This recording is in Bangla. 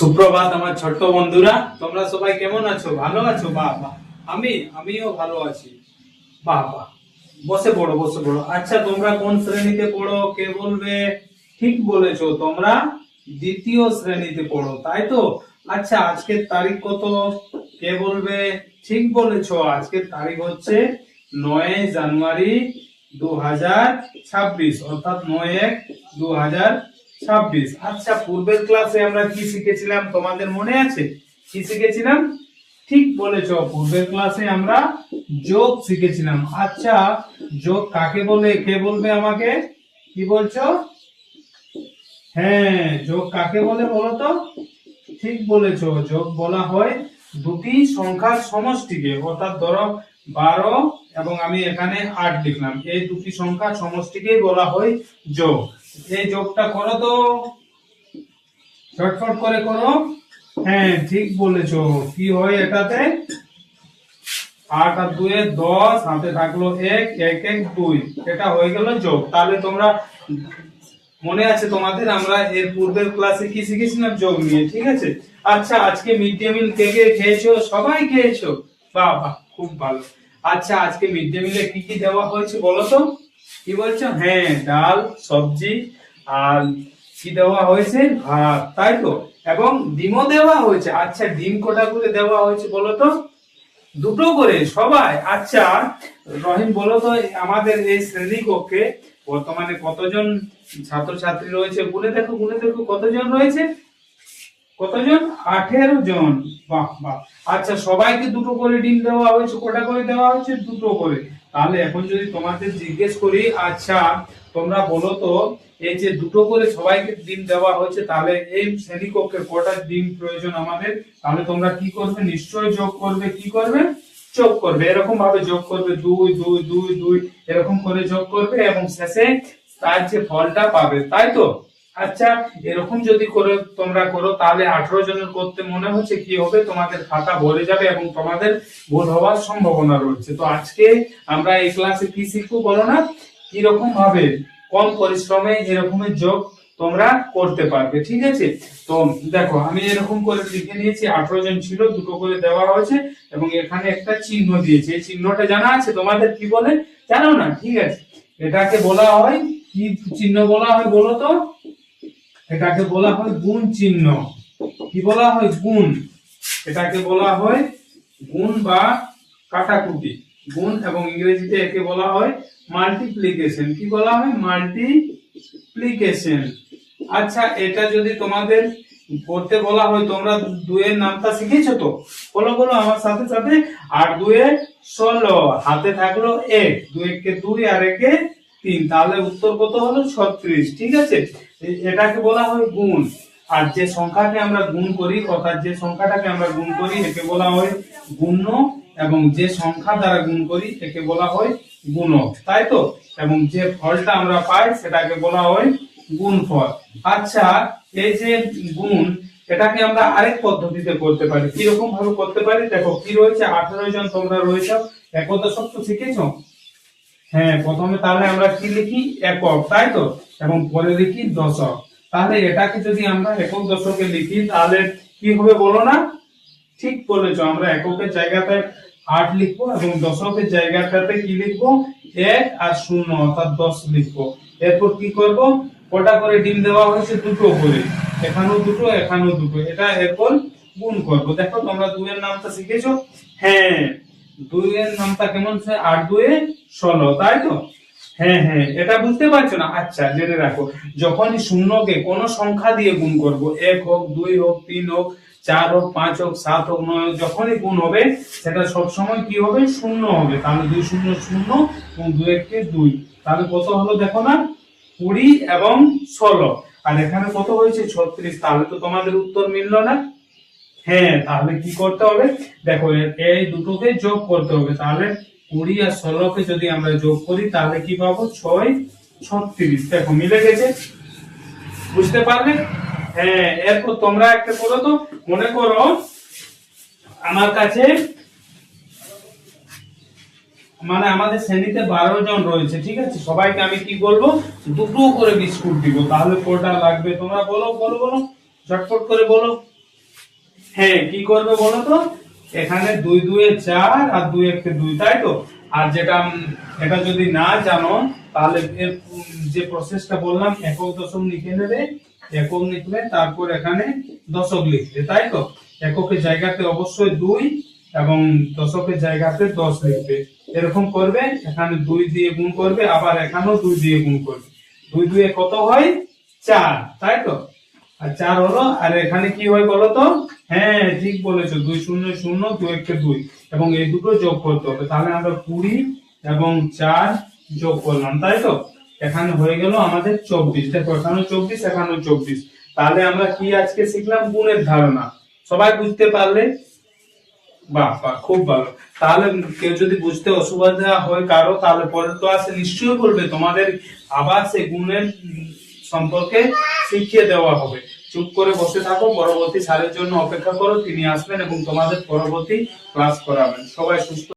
সুপ্রভাত আমার ছোট্ট বন্ধুরা। তোমরা সবাই কেমন আছো? ভালো আছো? বাহ আমি, আমিও ভালো আছি। বাহ বসে পড়ো বসে পড়ো। আচ্ছা তোমরা কোন শ্রেণীতে পড়ো? কে বলবে? ঠিক বলেছ, তোমরা দ্বিতীয় শ্রেণীতে পড়ো, তাই তো? আচ্ছা আজকের তারিখ কত? কে বলবে? ঠিক বলেছ, আজকের তারিখ হচ্ছে নয় জানুয়ারি দু হাজার ছাব্বিশ, অর্থাৎ নয় এক দু হাজার ছাব্বিশ। আচ্ছা পূর্বের ক্লাসে আমরা কি শিখেছিলাম? তোমাদের মনে আছে? কি শিখেছিলাম? ঠিক বলেছ, পূর্বের ক্লাসে আমরা যোগ শিখেছিলাম। আচ্ছা যোগ কাকে বলে? কে বলবে আমাকে? কি বলছো? হ্যাঁ যোগ কাকে বলে বলো তো? ঠিক বলেছ, যোগ বলা হয় দুটি সংখ্যার সমষ্টিকে। অর্থাৎ ধরো বারো এবং আমি এখানে আট লিখলাম। এই দুটি সংখ্যা সমষ্টিকেই বলা হয় যোগ। এই যোগটা করো তো। চটফট করে করো। হ্যাঁ ঠিক বলেছ। কি হয় এটাতে? আট আর দুয়ে দশ, হাতে থাকল এক এক এক, দুই। এটা হয়ে গেল যোগ। তাহলে তোমরা, মনে আছে তোমাদের, আমরা এর পূর্বের ক্লাসে কি শিখেছিলাম? যোগ নিয়ে, ঠিক আছে? আচ্ছা আজকে মিড ডে মিল কে কে খেয়েছো? সবাই খেয়েছো? বাহ বাহ, খুব ভালো। আচ্ছা আজকে মিড ডে মিলে কি কি দেওয়া হয়েছে বলো তো? কি বলছো? হ্যাঁ ডাল, সবজি আর কি দেওয়া হয়েছে? ভাত, তাই তো? এবং ডিমও দেওয়া হয়েছে। আচ্ছা ডিম কটা করে দেওয়া হয়েছে বলো তো? দুটো করে, সবাই? আচ্ছা রহিম, বলো তো, আমাদের এই শ্রেণি কক্ষে বর্তমানে কতজন ছাত্রছাত্রী রয়েছে? গুনে দেখো গুনে দেখো, কতজন রয়েছে? কতজন? আঠেরো জন। বাহ বাহ। আচ্ছা সবাইকে দুটো করে ডিম দেওয়া হয়েছে, কটা করে দেওয়া হয়েছে? দুটো করে। তাহলে এখন যদি তোমাদের জিজ্ঞেস করি আচ্ছা তোমরা বলো তো, এই যে দুটো করে সবাইকে ডিম দেওয়া হয়েছে, তাহলে এই শ্রেণীকক্ষে কটা ডিম প্রয়োজন আমাদের? তাহলে তোমরা কি করবে? নিশ্চয় যোগ করবে, কি করবে? যোগ করবে। এরকম ভাবে যোগ করবে, দুই দুই দুই দুই, এরকম করে যোগ করবে এবং শেষে তার যে ফলটা পাবে, তাই তো? আচ্ছা এরকম যদি করে তোমরা করো, তাহলে আঠারো জনের করতে মনে হচ্ছে কি হবে? তোমাদের খাতা ভরে যাবে এবং তোমাদের ভুল হওয়ার সম্ভাবনা রয়েছে। তো আজকে আমরা এই ক্লাসে কি শিখব বলো না? কীরকম ভাবে, কম পরিশ্রমে এরকমের যোগ তোমরা করতে পারবে, ঠিক আছে? তো দেখো, আমি এরকম করে লিখে নিয়েছি, আঠারো জন ছিল, দুটো করে দেওয়া হয়েছে এবং এখানে একটা চিহ্ন দিয়েছে। এই চিহ্নটা জানা আছে তোমাদের কি বলে? জানো না, ঠিক আছে। এটাকে বলা হয়, কি চিহ্ন বলা হয় বলো তো? এটাকে বলা হয় গুণ চিহ্ন। কি বলা হয়? গুণ। এটাকে বলা হয় গুণ বা কাটাকুটি। গুণ এবং ইংরেজিতে একে বলা হয় মাল্টিপ্লিকেশন কি বলা হয়? মাল্টিপ্লিকেশন আচ্ছা এটা যদি তোমাদের করতে বলা হয়, তোমরা দুয়ের নামটা শিখেছো তো? বলো বলো, আমার সাথে সাথে। আর দুয়ে ষোলো, হাতে থাকল এক। দুয়েকে দুই, আর একে তিন, তাহলে উত্তর কত হলো? ছত্রিশ, ঠিক আছে? এটাকে বলা হয় গুণ। আর যে সংখ্যাকে আমরা গুণ করি, অর্থাৎ যে সংখ্যাটাকে আমরা গুণ করি, একে বলা হয় গুণ্য, এবং যে সংখ্যা দ্বারা গুণ করি, একে বলা হয় গুণক, তাই তো? এবং যে ফলটা আমরা পাই, সেটাকে বলা হয় গুণফল। আচ্ছা এই যে গুণ, এটাকে আমরা আরেক পদ্ধতিতে করতে পারি। কীরকম ভাবে করতে পারি? দেখো, কি রয়েছে? আঠারো জন তোমরা রয়েছে একতা শব্দ শিখেছো? হ্যাঁ প্রথমে তাহলে আমরা কি লিখি? একক, তাই তো? এবং পরে লিখি দশক। তাহলে এটাকে যদি আমরা একক দশকে লিখি, তাহলে কি হবে বলো না? ঠিক বলেছ, আমরা এককের জায়গাতে আট লিখব এবং দশকের জায়গাটাতে কি লিখব? এক আর শূন্য, অর্থাৎ দশ লিখব। এরপর কি করব? কটা করে ডিম দেওয়া হয়েছে? দুটো করে। এখানেও দুটো এখানেও দুটো। এটা এরপর গুণ করব। দেখো, তোমরা দুইয়ের নামটা শিখেছো? হ্যাঁ। দুইয়ের নামটা কেমন আট দুয়ে ষোলো, তাই তো? হ্যাঁ হ্যাঁ এটা বুঝতে পারছ না? আচ্ছা জেনে রাখো। যখনই শূন্যকে কোনো সংখ্যা দিয়ে গুণ করব, এক হোক, দুই হোক, তিন হোক, চার হোক, পাঁচ হোক, সাত হোক, নয় হোক, যখনই গুণ হবে, সেটা সবসময় কি হবে? শূন্য হবে। তাহলে দুই শূন্য শূন্য, এবং দুই এককে দুই। তাহলে কত হলো দেখো না? কুড়ি এবং ষোলো। আর এখানে কত হয়েছে? ছত্রিশ। তাহলে তো তোমাদের উত্তর মিললো না। হ্যাঁ তাহলে কি করতে হবে? দেখো, এই দুটোকে যোগ করতে হবে। তাহলে কুড়ি আর ষোলোকে যদি আমরা যোগ করি, তাহলে কি পাবো? ছয় ছত্রিশ। দেখো, মিলে গেছে। বুঝতে পারলে? হ্যাঁ এরপর তোমরা একটা করো তো। মনে করো, আমার কাছে মানে আমাদের শ্রেণীতে বারো জন রয়েছে, ঠিক আছে? সবাইকে আমি কি বলব? দুটো করে বিস্কুট দিব। তাহলে কটা লাগবে তোমরা বলো বলো বলো। ঝটপট করে বলো। হ্যাঁ কি করবে বলো তো? এখানে দুই দুয়ে চার আর দুই একে দুই, তাই তো? আর যেটা এটা যদি না জানো, তাহলে এর যে প্রসেসটা বললাম, একক দশম লিখে নেবে, একক লিখবে তারপর এখানে দশক লিখবে, তাই তো? এককের জায়গাতে অবশ্যই দুই এবং দশকের জায়গাতে দশ লিখবে। এরকম করবে, এখানে দুই দিয়ে গুণ করবে, আবার এখানেও দুই দিয়ে গুণ করবে। দুই দুয়ে কত হয়? চার, তাই তো? আর চার হলো, আর এখানে কি হয় বলো তো? হ্যাঁ ঠিক বলেছ। দুই শূন্য শূন্য দুই একে দুই। এবং এই দুটো যোগ করতে হবে। তাহলে আমরা কুড়ি এবং চার যোগ করলাম, তাই তো? এখানে হয়ে গেল আমাদের চব্বিশ। দেখো এখানে চব্বিশ, এখানেও চব্বিশ। তাহলে আমরা কি আজকে শিখলাম? গুণের ধারণা। সবাই বুঝতে পারলে? বাহ বাহ, খুব ভালো। তাহলে কেউ যদি বুঝতে অসুবিধা হয় কারও, তাহলে পরের ক্লাসে নিশ্চয়ই বলবে, তোমাদের আবার সেই গুণের সম্পর্কে শিখিয়ে দেওয়া হবে। চুপ করে বসে থাকো, পরবর্তী স্যারের জন্য অপেক্ষা করো, তিনি আসবেন এবং তোমাদের পরবর্তী ক্লাস করাবেন। সবাই সুস্থ